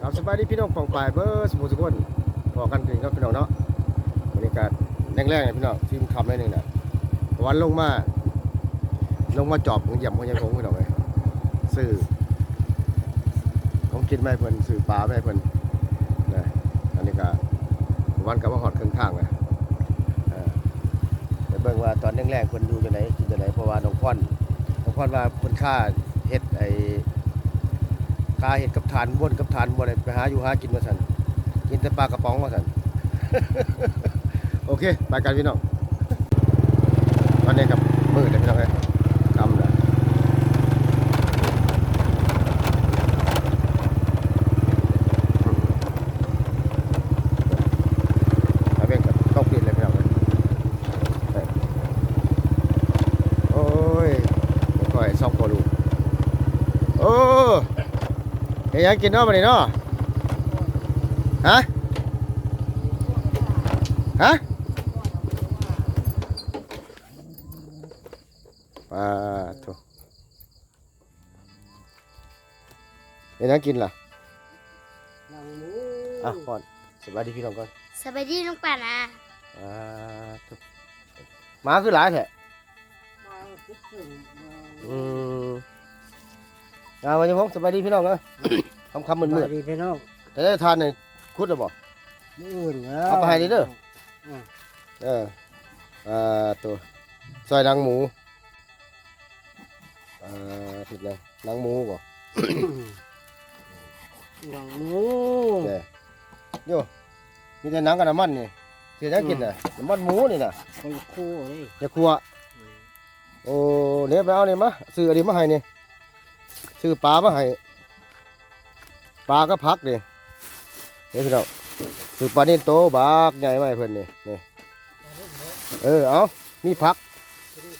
ครับสบายดีพี่น้องปองปลายเบอร์สมุทรสกลพอกันกินครับพี่น้องเนาะบรรยากาศแรงๆเลยพี่น้องทีมคำได้หนึ่งนะวันลงมา ลงมาจอบของเหยี่ยมของยังคงพี่น้องเลยซื้อของกินไม่เพิ่นซื้อปลาไม่เพิ่นนะอันนี้ก็วันกับว่าหอดเครื่องทางเลยเออเดี๋ยวเบิ่งว่าตอนแรกๆเพิ่นดูจังไหนกินจังไหนเพราะว่าน้องพ่อนน้องพ่อนว่าเพิ่นค่าเฮ็ดไอ คาเห็ดกับทานบ้วนกับทานบ้วนไปหาอยู่หากินมาสันกินแต่ปลากระป๋องมาสัน โอเคไปกันพี่น้องตอนนี้กับมืดเลยพี่น้องเลยกำเลยไปเบ่งกับตกดินเลยพี่น้องเลยโอ้ยค่อ เฮ้ยยังกินเนาะมาดิเนาะฮะฮะปลาถูเฮ้ยยังกินล่ะอะก่อนสบายดีพี่น้องก่อนสบายดีลุงป่านะอ่าถูหมาคือหลายแท้อืม อ่าวันนี้ผมสบายดีพี่น้องเอ้ย คำคำมืดมืดดีพี่น้องๆแต่ได้ทานในคุดหรือเปล่า มื้ออื่นแล้วเอาไปให้ดิเด้อ เอออ่าตัวซอยนางหมูอ่าผิดเลยนางหมูก่อนหลังหมูเด้โยมีแต่หนังกับน้ำมันนี่เสียได้กินน่ะน้ำมันหมูนี่น่ะไปคู่เลยอย่าครัวโอ้เนี่ยไปเอาเนี่ยมาซื้ออันนี้มาให้นี่ ซื้อปลามาให้ปลาก็พักนี่เดี๋ยวพี่น้องซื้อปลานี่โตบากใหญ่มาให้เพิ่นนี่นี่เออเอามีผัก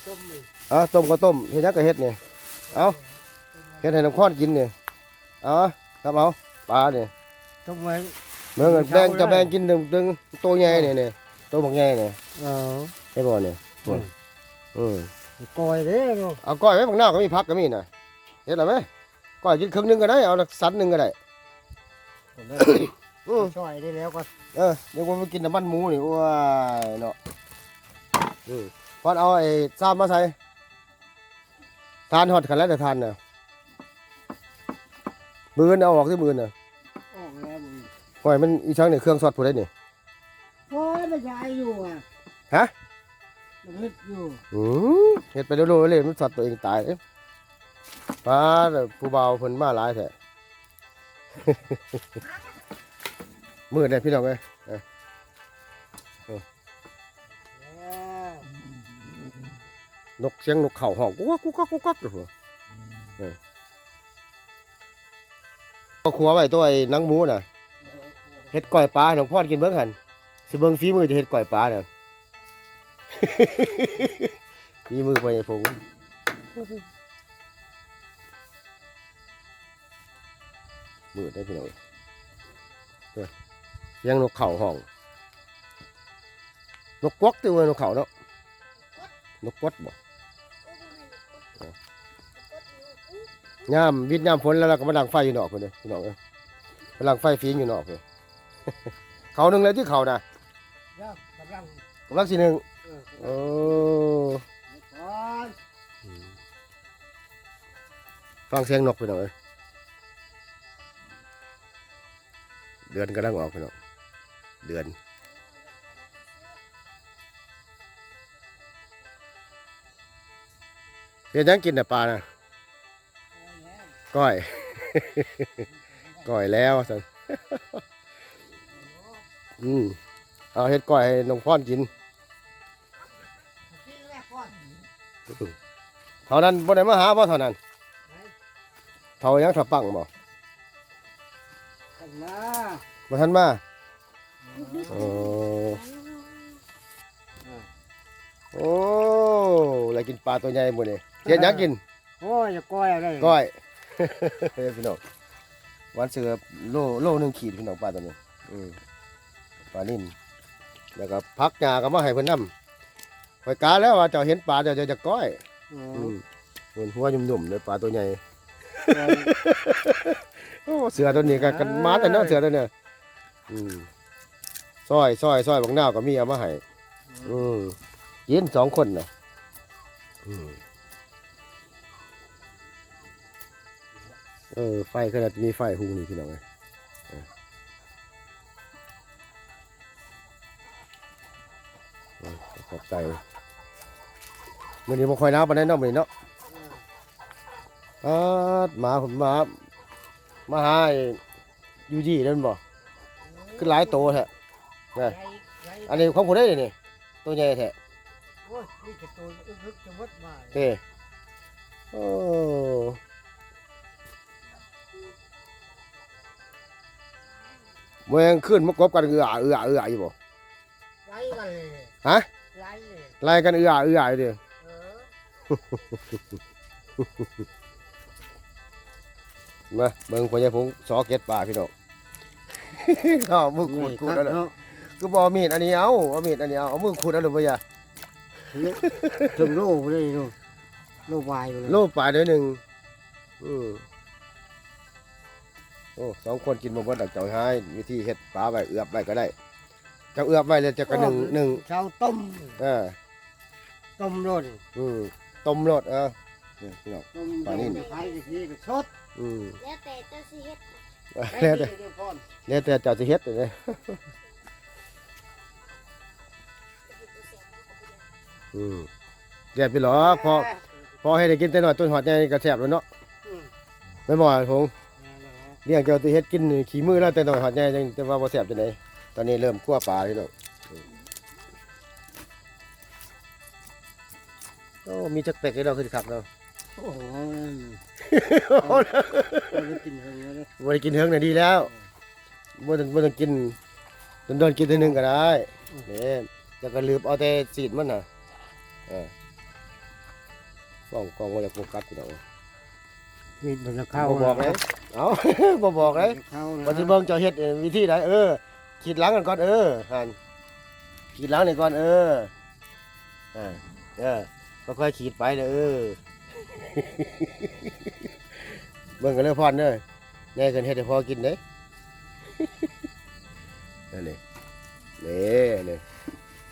ต้มนี่เอาต้มก็ต้มเฮ็ดหยังก็เฮ็ดนี่เอาเฮ็ดให้น้ำข้อนกินนี่เอาครับเอาปลานี่ต้มไว้เมื่อแบ่งจะแบ่งกินดึงดึงตัวใหญ่นี่นี่ตัวบักใหญ่นี่เออเห็นบ่นี่อืมอืมก้อยเด้อเนาะเอาก้อยไว้บางหน้าก็มีผักก็มีน่ะ เฮ็ดแล้วไหมก้อยกินครึ่งหนึงก็ได้เอาสันหนึ่งก็ได้ผมได้อืมช่วยได้แล้วก็เออเดี๋ยวผมไปกินน้ำมันหมูนี่ว้ายเนาะอืมพอดเอาไอ้ซ้ำมาใส่ทานฮอดกันแล้วแต่ทานน่ะมือเอาออกที่มือน่ะออกแล้วมึงปล่อยมันอีช่างเนี่ยเครื่องสอดผู้ได้นี่ โอ้ยมันยายอยู่อะฮะ มันเฮ็ดอยู่ อืมเฮ็ดไปเร็วๆเลยมันสอดตัวเองตายเอ้ย ป้าผู้เบาวเพิ่นมาหลายแท้มืดเลยพี่น้องเอ้ยนกเสียงนกเข่าห้องกุ๊กกุ๊กกุ๊กกุ๊กกุ๊กเลยเออเอาครัวไว้ตัวไอ้นังหมูน่ะเฮ็ดก้อยปลาห้น้องพ่อกินเบิ่งหันสิเบิ่งฝีมือจะเฮ็ดก้อยปลาน่ะฝีมือไปไอ้ผง มืดได้พี่น้องเอ้ยเสียงนกเข่าห้อง นกกวักตัวานกเข่าเนาะ นกกวักบ่ยามวิทยามฝนแล้วเราก็มาดังไฟอยู่นอกคนเดียพี่น้องเอ้ยมาดังไฟฟิงอยู่นอกเลยเขาหนึ่งเลยที่เขานะย่างกำลังกำลังสีหนึ่งเออโอ้ก่อนฟังเสียงนกพี่น้องเอ้ย เดือนกำลังออกพี่น้องเดือนเฮ็ดหยังกินแต่ะปลานะก้อย ก้อยแล้วสันอืมเอาเฮ็ดก้อยให้น้องพ่อนกินกินแรกก่อนเท่านั้นบ่ได้มาหาบ่เท่านั้นเท่ายังถ้าปังบ่ กันนะบ่ทันมาโอ้โอ้แล้วกินปลาตัวใหญ่หมดนี่เฮ็ดหยังกินโอ้ยจะก้อยอะไรก้อยเฮ้ยพี่น้องวันเสือโลโลหนึงขีดพี่น้องปลาตัวนี้อืมปลานิ่นแล้วก็พักหญ้าก็มาให้เพิ่นนำข่อยกาแล้วว่าเจ้าเห็นปลาเจ้าจะจะก้อยเออือมหัวหัวยุ่มๆเลยปลาตัวใหญ่ก้อย โอ้เสือตัวนี้กันกันมาแต่เนาะเสือตัวเนี้ยอืมซอยซอยซอยบักนาวก็มีเอามาให้อืมกินสองคนน่ะอืมเออไฟขนาดมีไฟหุงนี่พี่น้องเอ้ยเออเออขอบใจมื่อนี้บ่ค่อยน้ำปานใดเนาะมื้อนี้เนาะอ่าหมาผมมา มาหาไอ้ยูยี่นั่นบ่คือหลายโตแท้ไรไรอันนี้ของผู้ใดนี่ตัวใหญ่แท้โอ้ยนี่จะตัวอึกๆจะวัดมาเด้โอ้เมื่อขึ้นมากบกันเอือเอือเอืออยู่บ่ไรกันเลยฮะไรเลยไล่กันเอือเอืออยู่เดิเออ มาเบิ่งพ่อใหญ่พงสอเก็ดปลาพี่น้อง ข้าวมือขูดขูดเอาเลยเนาะก็บเอกมีดอันนี้เอาเอามีดอันนี้เอาเอามือขูดเอาเลยพ่อใหญ่ถึงโลกเลยโลกโลกวายเลยโลปลาเด้อหนึ่งอืมโอ้สองคนกินบ่เบิดดอกเจ้าให้วิธีเฮ็ดปลาไว้เอือบไว้ก็ได้เจ้าเอือบไว้แล้วเจะก็หนึ่งหนึ่งเช้าต้มเออต้มรสอืมต้มรสเออเนี่ยพี่น้อง ต้มปลานิ่มไข่ตะกี้ก็ชด อืมแล้วแต่เจ้าสิเฮ็ดแล้วแต่เดี๋ยวก่อนแล้วแต่เจ้าสิเฮ็ดเลยอืมแย่ไปหรอพอพอให้ได้กินแต่น้อยต้นหอดใหญ่ก็แซ่บแล้วเนาะอืมไม่บ่อยพงนั่นแหละเลี้ยงเจ้าสิเฮ็ดกินนี่ขี้มือแล้วแต่น้อยหอดใหญ่จังแต่ว่าบ่แซ่บจังไดตอนนี้เริ่มคั่วปลาพี่น้องอืมโอ้มีจักเป็กให้เราคือคักเนาะโอ้ โหเราได้กินเฮงเลยบ่ได้กินเฮิงน่ะดีแล้วบ่ต้องบ่ต้องกินโดนๆกินเทีนึงก็ได้นี่จะก็ลืมเอาแต่สีดมันน่ะเออฟ้องกองบ่อยากโฟกัสพี่น้องมีมันจะเข้าบ่บอกเลยเอ้า บ่บอกเลยเข้าว่าสิเบิ่งเจ้าเฮ็ดเอ่อวิธีใดเออขีดหลังกันก่อนเออหั่นขีดหลังนี่ก่อนเออเออเออค่อยๆขีดไปเด้อเออ เบิ่งกันเด้อพรเด้อใหญ่ขึ้นเฮ็ดให้พอกินเด้นั่นนี่นี่นี่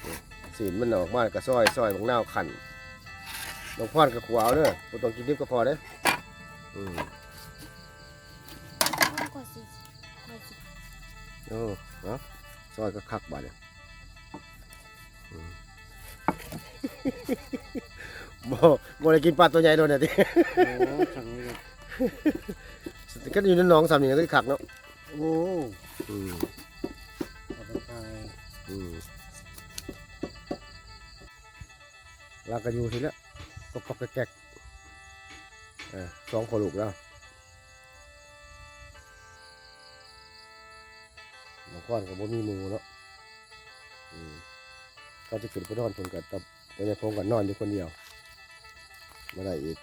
นี่สีนมันออกมาก็ซอยซอยของนาขันน้องพรก็ขวาวเด้อบ่ต้องกินดิบก็พอเด้ออืมโอ้เนาะซอยก็คักบาดเนี่ย บ่บ่ได้กินปลาตัวใหญ่โดนเนี่ยติโอ้สั่งเลยก็อยู่ในหนองสามนี่ก็คักเนาะโอ้อืมเอาไปขายอืมลากก็อยู่ทีละก็ก็แก๊กๆเออสองคนลูกแล้วบางคนก็บ่มีหมูเนาะอืมก็จะขึ้นไปนอนทนกับตับปัญญาพงกับนอนอยู่คนเดียว มาได้อีก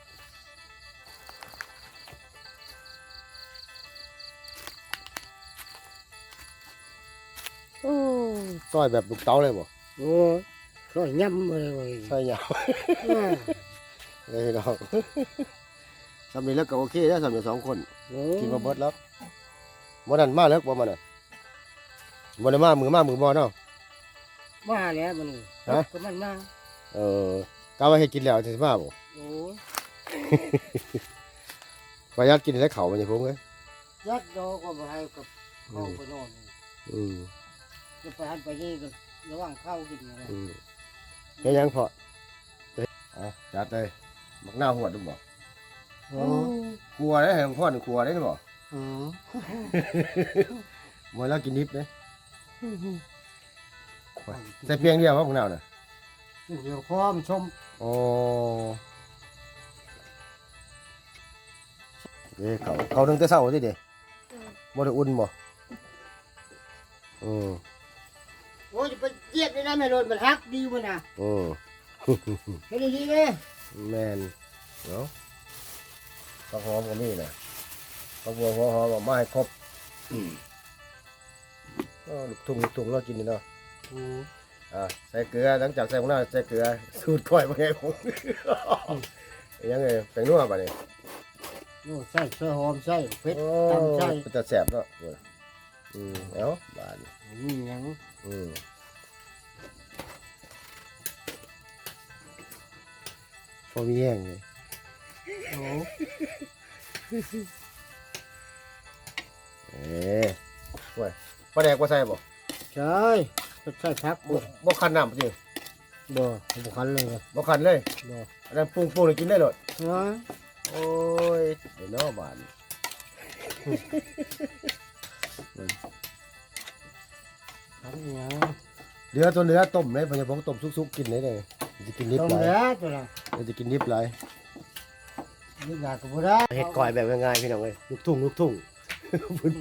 โอ้ซอยแบบลูกเต๋าเลยบ่โอ้ก็ย่ำเลยเว้ยซอยยาวเออเลยน้องสามีแล้วก็โอเคแล้วสามีสองคนโอ้กินมาเบิดแล้ววันนั้นมาเลิกบ่มันน่ะวันนั้นมามือมามือบ่เนาะ มาแล้วมันฮะ ก็มันมาเออกาว่าให้กินแล้วสิมาบ่ โอ้ประหยัดกินได้เขามันจะพุ่งเลยยัดดอกก็มาให้กับเข้าไปนอนอืมจะไปหันไปนี่ก็ระวังเข้ากินอะไรอืมเฮ็ดหยังพอเอ๊ะเอะจัดเลยมักหน้าวหัวดุบ่โอ้ครัวได้ให้ของพ่อนี่ครัวได้บ่อืมบ่แล้วกินดิบเด้ใส่เพียงเดียวว่าของหน้าวน่ะเดี๋ยวพร้อมชมโอ้ เด้เขาเขานึงแต่เช้าสิเด้อืมบ่ได้อุ่นบ่อืมโอ้ยจะไปเจี๊ยบเลยนะแม่โดนมันฮักดีมันนะอืมเฮ็ดดีๆเลยแมนเนาะผักหอมก็มีนะผักบัวหัวหอมเอามาให้ครบก็ลูกทุ่งลูกทุ่งเรากินนี่เนาะอืมอ่าใส่เกลือหลังจากใส่ของเราใส่เกลือสูตรก่อยมาไงผมยังไงแป้งนัวป่ะนี่ โอ้ใส่เสื้อหอมใส่เผ็ดโอ้ตำใส่เป็นตาแสบเนาะโอ้ยอืมเอ้าบาดนี่นี่หยังอืมพอมีแห้งเลยโอ้เอ๊ะโอ้ยปลาแดกบ่ใส่บ่ใช่ก็ใส่พักบ่บ่บ่คันน้ำสิบ่บ่คันเลยครับบ่คันเลยบ่อันนั้นปรุงปรุงเลยกินได้เลยฮะ โอ้ยเดี๋ยวเนาะบาดนี่คันหยังเนื้อตัวเนื้อต้มเลยพญาพงต้มสุกๆกินได้เลยจะกินนิบต้มหลายแล้วตัวน่ะจะกินนิบหลายนี่อยากก็บ่ได้เฮ็ดก้อยแบบง่ายๆพี่น้องเอ้ยลูกทุ่งลูกทุ่ง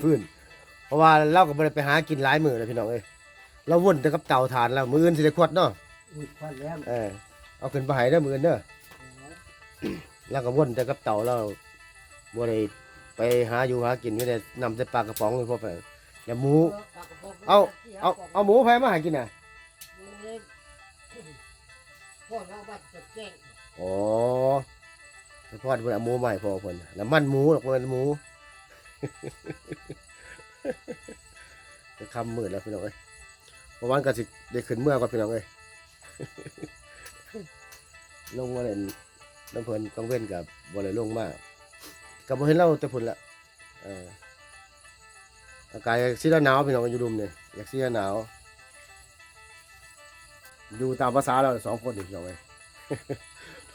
พื้นๆเพราะว่าเราก็บ่ได้ไปหากินหลายมื้อเลยพี่น้องเอ้ยเราวนแต่กับเตาถ่านแล้วมื้ออื่นสิได้ขวดเนาะ อุ้ยควันแล้วเออเอาขึ้นไปให้เด้อมื้ออื่นเด้อ แล้วก็วนแต่กับเตาเราบ่ได้ไปหาอยู่หากินมีแต่นำแต่ปลากระป๋องเลยพวกไปอย่าหมู เอาเอาเอาหมูไผมาให้กินน่ะพ่อเราบัดจะแจ้งอ๋อเฉพาะเพิ่นเอาหมูมาให้พ่อเพิ่นน้ำมันหมูหรอกบ่แม่นหมูจะคำมืดแล้วพี่น้องเอ้ยเพราะวันก็สิได้ขึ้นเมื่อก่อนพี่น้องเอ้ยลงมาเล่น น้ำเพลินกังเว้นกับบ่ได้ลงมากกับบ่เห็นเราแต่พุ่นละเอออากาศสิหนาวพี่น้องอยู่ดุมเนี่ยอยากสิหนาวอยู่ตามภาษาเราสองคนนี่พี่น้องเอ้ย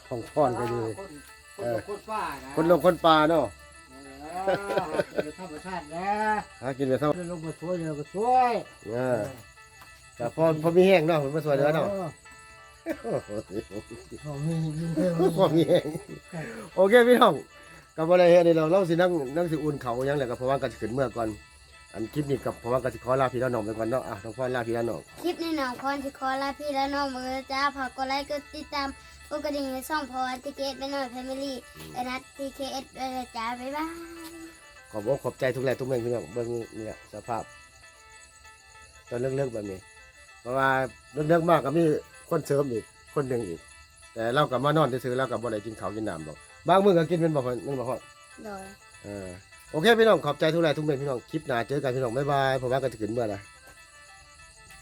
ท้องฟ้อนก็อยู่คนคนคนป้านะคนลงคนป่าเนาะเออธรรมชาตินะหากินไปเท่าลงมาช่วยเราก็ช่วยเออแต่พอพอมีแห้งเนาะผมมาสวยเด้อเนาะ พอมีมีเพิ่มพอมีแห้งโอเคพี่น้องกับอะไรเฮ็ดนี่เราเราสินั่งนั่งสิอุ่นเขายังแหละกับเพราะว่าก็สิขึ้นเมื่อก่อน อันคลิปนี้กับเพราะว่าก็สิขอลาพี่ลาน้องไปก่อนเนาะอะต้องขอลาพี่ลาน้องคลิปในหนองคอนที่ขอลาพี่และน้องมือจ้าฝากกดไลค์กดติดตามกดกระดิ่งในช่องพอติเกตไปหน่อยแฟมิลี่ไอ้นัททีเคเอสไปเลยจ้าบ๊ายบายขอบอกขอบใจทุกแรงทุกเมื่อพี่น้องเบิ่งนี่แหละสภาพ ตอนเลิกๆแบบนี้เพราะว่าเลิกๆมากก็มี คนเสริมอีกคนหนึ่งอีก แต่เรากับมานอนซื้อๆเรากับบ่ได้กินข้าวกินน้ำหรอกบางมื้อก็กินเป็นบ่พอมันบ่พอโดย เออโอเคพี่น้องขอบใจทุกแรงทุกเมื่อพี่น้องคลิปหน้าเจอกันพี่น้องบ๊ายบายผมว่าก็จะขึ้นเมื่อนะ